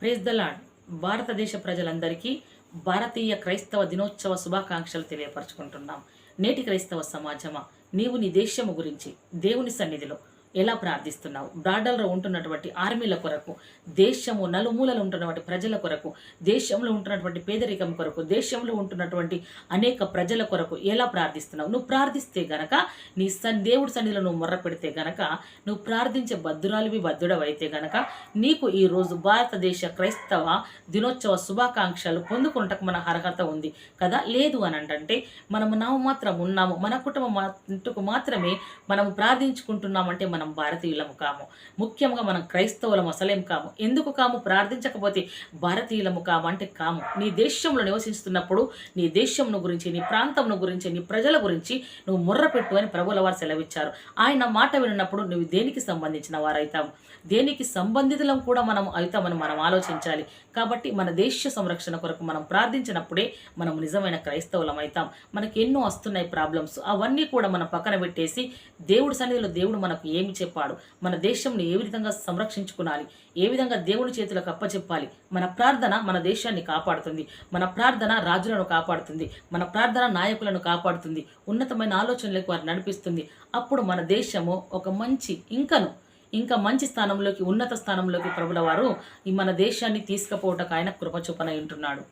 Praise the lord భారతదేశ ప్రజలందరికీ భారతీయ క్రైస్తవ దినోత్సవ శుభాకాంక్షలు తెలియపరచుకుంటున్నాం. నేటి క్రైస్తవ సమాజమా? నీవు నీ దేశము గురించి దేవుని సన్నిధిలో ఎలా ప్రార్థిస్తున్నావు? బ్రాడల్లో ఉంటున్నటువంటి ఆర్మీల కొరకు దేశము నలుమూలలు ఉంటున్నటువంటి ప్రజల కొరకు దేశంలో ఉంటున్నటువంటి పేదరికం కొరకు దేశంలో ఉంటున్నటువంటి అనేక ప్రజల కొరకు ఎలా ప్రార్థిస్తున్నావు? నువ్వు ప్రార్థిస్తే గనక నీ సన్ దేవుడి సన్నిధిలో నువ్వు మొర్ర పెడితే గనక నువ్వు ప్రార్థించే బద్దురాలివి బద్దుడవైతే గనక నీకు ఈరోజు భారతదేశ క్రైస్తవ దినోత్సవ శుభాకాంక్షలు పొందుకుంటకు మన అర్హత ఉంది కదా? లేదు అని అంటే మనము నాము మాత్రం ఉన్నాము మన కుటుంబం మట్టుకు మాత్రమే మనము ప్రార్థించుకుంటున్నామంటే మన భారతీయులము కాము ముఖ్యంగా మనం క్రైస్తవులం అసలేం కాము. ఎందుకు కాము? ప్రార్థించకపోతే భారతీయులము కాము అంటే కాము. నీ దేశంలో నివసిస్తున్నప్పుడు నీ దేశంను గురించి నీ ప్రాంతంను గురించి నీ ప్రజల గురించి నువ్వు ముర్రపెట్టు అని ప్రభుల వారు సెలవిచ్చారు. ఆయన మాట విన్నప్పుడు నువ్వు దేనికి సంబంధించిన వారైతాము దేనికి సంబంధితులం కూడా మనం అవుతామని మనం ఆలోచించాలి. కాబట్టి మన దేశ సంరక్షణ కొరకు మనం ప్రార్థించినప్పుడే మనం నిజమైన క్రైస్తవులం అవుతాం మనకి ఎన్నో వస్తున్నాయి ప్రాబ్లమ్స్. అవన్నీ కూడా మనం పక్కన పెట్టేసి దేవుడి సన్నిధిలో దేవుడు మనకు ఏమి చెప్పాడు. మన దేశంని ఏ విధంగా సంరక్షించుకోవాలి ఏ విధంగా దేవుని చేతులకు అప్పచెప్పాలి? మన ప్రార్థన మన దేశాన్ని కాపాడుతుంది. మన ప్రార్థన రాజులను కాపాడుతుంది. మన ప్రార్థన నాయకులను కాపాడుతుంది. ఉన్నతమైన ఆలోచనలకు వారు నడిపిస్తుంది. అప్పుడు మన దేశము ఒక మంచి ఇంకను ఇంకా మంచి స్థానంలోకి ఉన్నత స్థానంలోకి ప్రభుల వారు ఈ మన దేశాన్ని తీసుకుపోవటకు ఆయన కృపచొప్పన ఉంటున్నాడు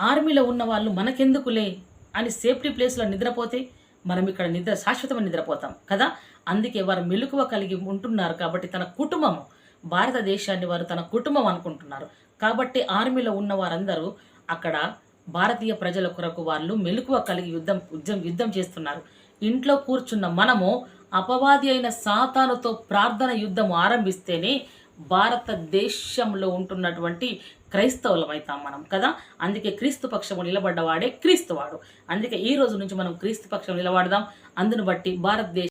ఆర్మీలో ఉన్న వాళ్ళు మనకెందుకులే అని సేఫ్టీ ప్లేస్లో నిద్రపోతే మనం ఇక్కడ నిద్ర శాశ్వతమైన నిద్రపోతాం కదా? అందుకే వారు మెలకువ కలిగి ఉంటున్నారు కాబట్టి తన కుటుంబం భారతదేశాన్ని వారు తన కుటుంబం అనుకుంటున్నారు. కాబట్టి ఆర్మీలో ఉన్న వారందరూ అక్కడ భారతీయ ప్రజల కొరకు వాళ్ళు మెలకువ కలిగి యుద్ధం యుద్ధం యుద్ధం చేస్తున్నారు. ఇంట్లో కూర్చున్న మనము అపవాది అయిన సాతానుతో ప్రార్థన యుద్ధం ఆరంభిస్తేనే భారతదేశంలో ఉంటున్నటువంటి క్రైస్తవులం అవుతాం మనం కదా? అందుకే క్రీస్తు పక్షము నిలబడ్డవాడే క్రీస్తువాడు. అందుకే ఈ రోజు నుంచి మనం క్రీస్తు పక్షం నిలబడదాం. అందును బట్టి భారతదేశం